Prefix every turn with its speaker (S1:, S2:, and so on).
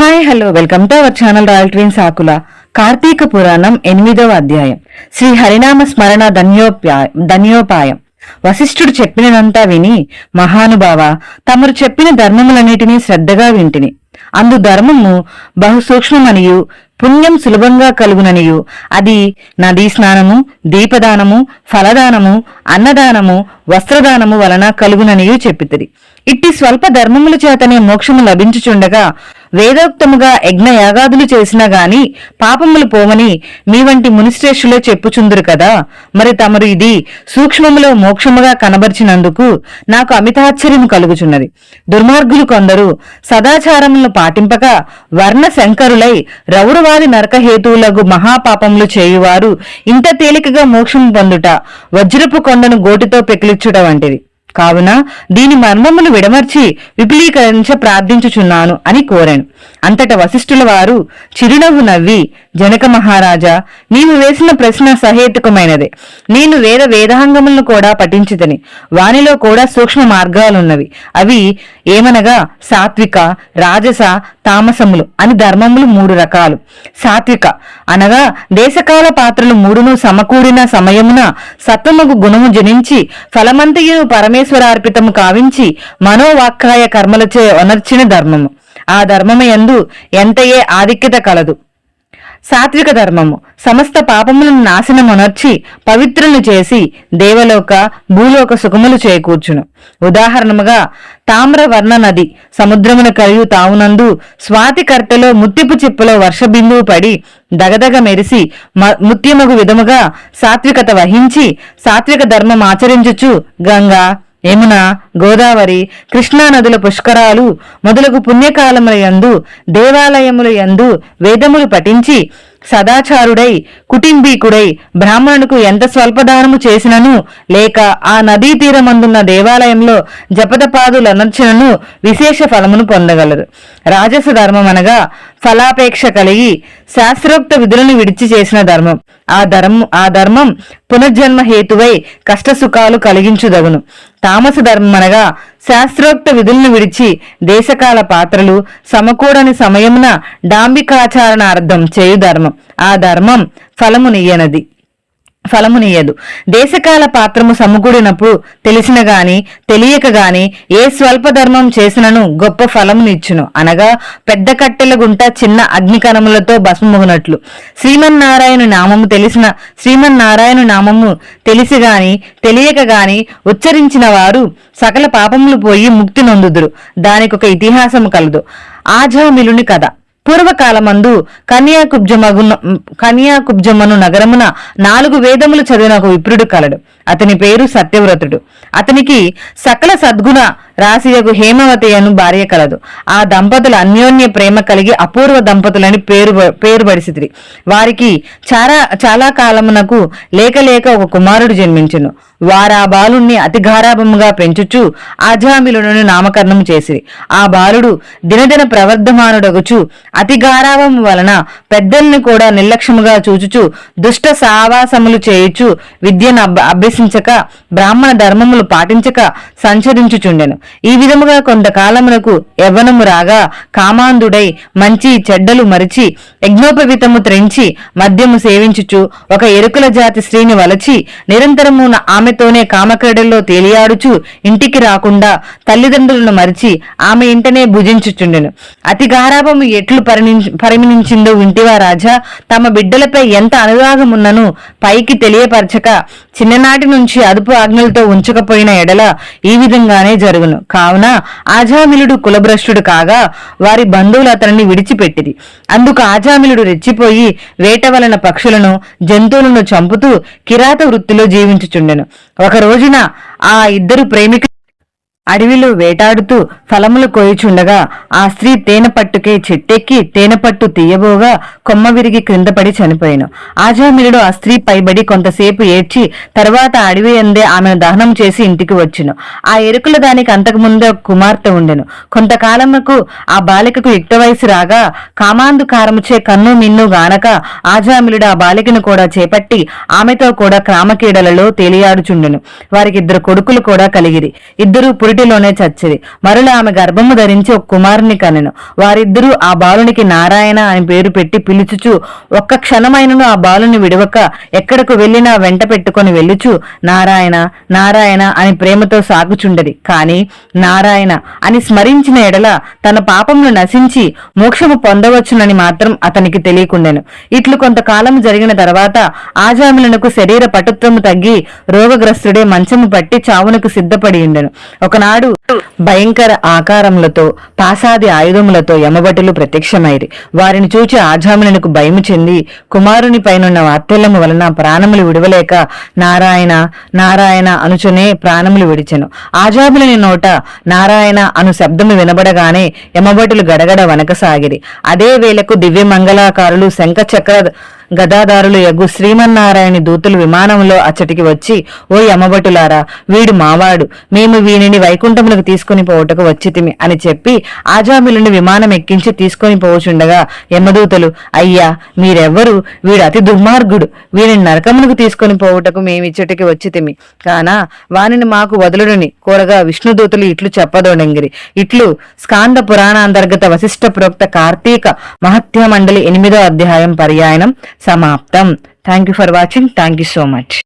S1: Hi hello welcome to our channel royal trains ఆకుల కార్తీక పురాణం ఎనిమిదవ అధ్యాయం. శ్రీ హరినామ స్మరణ ధన్యోపాయ ధన్యోపాయం. వశిష్ఠుడు చెప్పినదంతా విని మహానుభావ తమరు చెప్పిన ధర్మములన్నిటినీ శ్రద్ధగా వింటిని. అందు ధర్మము బహుసూక్ష్మమనియు పుణ్యం సులభంగా కలుగుననియు. అది నదీ స్నానము దీపదానము ఫలదానము అన్నదానము వస్త్రదానము వలన కలుగుననియు చెప్పితిరి. ఇట్టి స్వల్ప ధర్మముల చేతనే మోక్షము లభించుచుండగా వేదోక్తముగా యజ్ఞ యాగాదులు చేసినా గాని పాపములు పోవని మీ వంటి మునిశ్రేష్ఠులే చెప్పుచుందురు కదా. మరి తమరు ఇది సూక్ష్మములో మోక్షముగా కనబరిచినందుకు నాకు అమితాశ్చర్యం కలుగుచున్నది. దుర్మార్గులు కొందరు సదాచారములను పాటింపక వర్ణ శంకరులై రౌరవాది నరకహేతువులకు మహాపాపములు చేయువారు ఇంత తేలికగా మోక్షము పొందుట వజ్రపు కొండను గోటితో పెకిలిచ్చుట వంటిది. కావున దీని మర్మమును విడమర్చి విపులీకరించ ప్రార్థించుచున్నాను అని కోరాను. అంతట వశిష్ఠుల వారు చిరునవ్వు నవ్వి జనక మహారాజా నీవు వేసిన ప్రశ్న సహేతుకమైనదే. నేను వేద వేదాంగములను కూడా పఠించుదని వానిలో కూడా సూక్ష్మ మార్గాలున్నవి. అవి ఏమనగా సాత్విక రాజస తామసములు అని ధర్మములు మూడు రకాలు. సాత్విక అనగా దేశకాల పాత్రలు మూడును సమకూడిన సమయమున సత్వముకు గుణము జనించి ఫలమంతయును పరమేశ్వరార్పితము కావించి మనోవాక్కాయ కర్మలచే ఒనర్చిన ధర్మము. ఆ ధర్మమయందు ఎంతయే ఆధిక్యత కలదు. సాత్విక ధర్మము. సమస్త పాపములను నాశనమునర్చి పవిత్రులను చేసి దేవలోక భూలోక సుఖములు చేకూర్చును. ఉదాహరణముగా తామ్రవర్ణ నది సముద్రమున కలియు తావునందు స్వాతికర్తలో ముత్యపు చిప్పలో వర్షబిందువు పడి దగదగ మెరిసి మ- ముత్యమగు విధముగా సాత్వికత వహించి సాత్విక ధర్మం ఆచరించుచు గంగా యమున గోదావరి కృష్ణా నదుల పుష్కరాలు మొదలగు పుణ్యకాలముల యందు దేవాలయముల యందు వేదములు పఠించి సదాచారుడై కుటుంబీకుడై బ్రాహ్మణుకు ఎంత స్వల్పదానము చేసినను లేక ఆ నదీ తీరమందున్న దేవాలయంలో జపదపాదులనర్చనను విశేష ఫలమును పొందగలరు. రాజస ధర్మం అనగా ఫలాపేక్ష కలిగి శాస్త్రోక్త విధులను విడిచి చేసిన ధర్మం. ఆ ధర్మం ఆ ధర్మం పునర్జన్మ హేతువై కష్టసుఖాలు కలిగించుదగును. తామస ధర్మం అనగా శాస్త్రోక్త విధులను విడిచి దేశకాల పాత్రలు సమకూడని సమయమున డాంబికాచారణార్థం చేయు ధర్మం. ఆ ధర్మం ఫలమునియ్యనది ఫలమునియదు. దేశకాల పాత్రము సమకూడినప్పుడు తెలిసిన గాని తెలియక గాని ఏ స్వల్ప ధర్మం చేసినను గొప్ప ఫలమునిచ్చును. అనగా పెద్ద కట్టెల గుంట చిన్న అగ్నికణములతో భస్మమునట్లు శ్రీమన్నారాయణ నామము తెలిసిన శ్రీమన్నారాయణ నామము తెలిసి గాని తెలియక గాని ఉచ్చరించిన వారు సకల పాపములు పోయి ముక్తి నొందుదురు. దానికొక ఇతిహాసము కలదు. ఆజామిలుని కథ. పూర్వకాలమందు కన్యాకుబ్జమగున కన్యాకుబ్జమను నగరమున నాలుగు వేదములు చదివిన ఒక విప్రుడు కలడు. అతని పేరు సత్యవ్రతుడు. అతనికి సకల సద్గుణ రాశియగు హేమవతి అను భార్య కలదు. ఆ దంపతులు అన్యోన్య ప్రేమ కలిగి అపూర్వ దంపతులని పేరు పేరుబడిసిరి వారికి చాలా చాలా కాలమునకు లేక లేక ఒక కుమారుడు జన్మించును. వారా బాలుణ్ణి అతి గారాభముగా పెంచుచు ఆజామిలును నామకరణం చేసి. ఆ బాలుడు దినదిన ప్రవర్ధమానుడగుచు అతి గారాభము వలన పెద్దల్ని కూడా నిర్లక్ష్యముగా చూచుచు దుష్ట సావాసములు చేయుచు విద్యను అబ్బ- అభ్యసించక బ్రాహ్మణ ధర్మములు పాటించక సంచరించుచుండెను. ఈ విధముగా కొంతకాలమునకు యవ్వనము రాగా కామాంధుడై మంచి చెడ్డలు మరిచి యజ్ఞోపవితము త్రెంచి మద్యము సేవించుచు ఒక ఎరుకుల జాతి స్త్రీని వలచి నిరంతరము ఆమె ఆమెతోనే కామక్రీడల్లో తేలియాడుచు ఇంటికి రాకుండా తల్లిదండ్రులను మరిచి ఆమె ఇంటనే భుజించుచుండెను. అతి గారాభము ఎట్లు పరిణించ- వింటివా రాజా? తమ బిడ్డలపై ఎంత అనురాగమున్నను పైకి తెలియపరచక చిన్ననాటి నుంచి అదుపు ఆజ్ఞలతో ఉంచకపోయిన ఎడల ఈ విధంగానే జరుగును. కావున ఆజామిలుడు కులభ్రష్టుడు కాగా వారి బంధువులు అతనిని విడిచిపెట్టిది అందుకు ఆజామిలుడు రెచ్చిపోయి వేట వలన పక్షులను జంతువులను చంపుతూ కిరాత వృత్తిలో జీవించుచుండెను. ఒక రోజున ఆ ఇద్దరు ప్రేమికులు అడవిలో వేటాడుతూ ఫలములు కోయుచుండగా ఆ స్త్రీ తేనె పట్టుకే చెట్టెక్కి తేనె పట్టు తీయబోగా కొమ్మ విరిగి క్రిందపడి చనిపోయాను. ఆజామిరుడు ఆ స్త్రీ పైబడి కొంతసేపు ఏడ్చి తర్వాత అడవి అందే ఆమెను దహనం చేసి ఇంటికి వచ్చును. ఆ ఎరుకుల దానికి అంతకుముందే కుమార్తె ఉండెను. కొంతకాలముకు ఆ బాలికకు యుక్త వయసు రాగా కామాందు కారముచే కన్ను మిన్ను గానక ఆజామిలుడు ఆ బాలికను కూడా చేపట్టి ఆమెతో కూడా క్రామకీడలలో తేలియాడుచుండెను. వారికిద్దరు కొడుకులు కూడా కలిగిరి. ఇద్దరు పురిటి పురిటిలోనే చచ్చిది. మరలా ఆమె గర్భము ధరించి ఒక కుమారుని కనెను. వారిద్దరూ ఆ బాలునికి నారాయణ అని పేరు పెట్టి పిలుచుచు ఒక్క క్షణమైనను ఆ బాలుని విడవక ఎక్కడకు వెళ్ళినా వెంట పెట్టుకుని వెళ్ళుచు నారాయణ నారాయణ అని ప్రేమతో సాగుచుండది. కాని నారాయణ అని స్మరించిన ఎడల తన పాపమును నశించి మోక్షము పొందవచ్చునని మాత్రం అతనికి తెలియకుండెను. ఇట్లు కొంతకాలం జరిగిన తర్వాత ఆజామిలకు శరీర పటుత్వము తగ్గి రోగగ్రస్తుడే మంచము పట్టి చావునకు సిద్ధపడి ఉండెను. ఒకనాడు భయంకర ఆకారములతో పాసాది ఆయుధములతో యమభటులు ప్రత్యక్షమైరి. వారిని చూచి ఆజామిలకు భయము చెంది కుమారుని పైనున్న వాత్సల్యము వలన ప్రాణములు విడవలేక నారాయణ నారాయణ అనుచునే ప్రాణములు విడిచెను. ఆజాములని నోట నారాయణ అను శబ్దము వినబడగానే యమభటులు గడగడ వనకసాగిరి. అదే వేళకు దివ్య మంగళాకారులు శంఖ చక్ర గదాదారులు యగు శ్రీమన్నారాయణ దూతులు విమానంలో అచ్చటికి వచ్చి ఓ యమభటులారా వీడు మావాడు. మేము వీనిని వైకుంఠములకు తీసుకుని పోవటకు వచ్చితిమి అని చెప్పి ఆజామిలుని విమానం ఎక్కించి తీసుకొని పోవచుండగా యమదూతలు అయ్యా మీరెవ్వరు? వీడు అతి దుర్మార్గుడు. వీనిని నరకమునకు తీసుకొని పోవుటకు మేమిచ్చటికి వచ్చితిమి. కానా వానిని మాకు వదులుడని. కోరగా విష్ణుదూతులు ఇట్లు చెప్పదోడంగిరి. ఇట్లు స్కాంద పురాణాంతర్గత వశిష్ట ప్రోక్త కార్తీక మహత్య మండలి ఎనిమిదో అధ్యాయం పర్యాయనం సమాప్తం. Thank you for watching thank you so much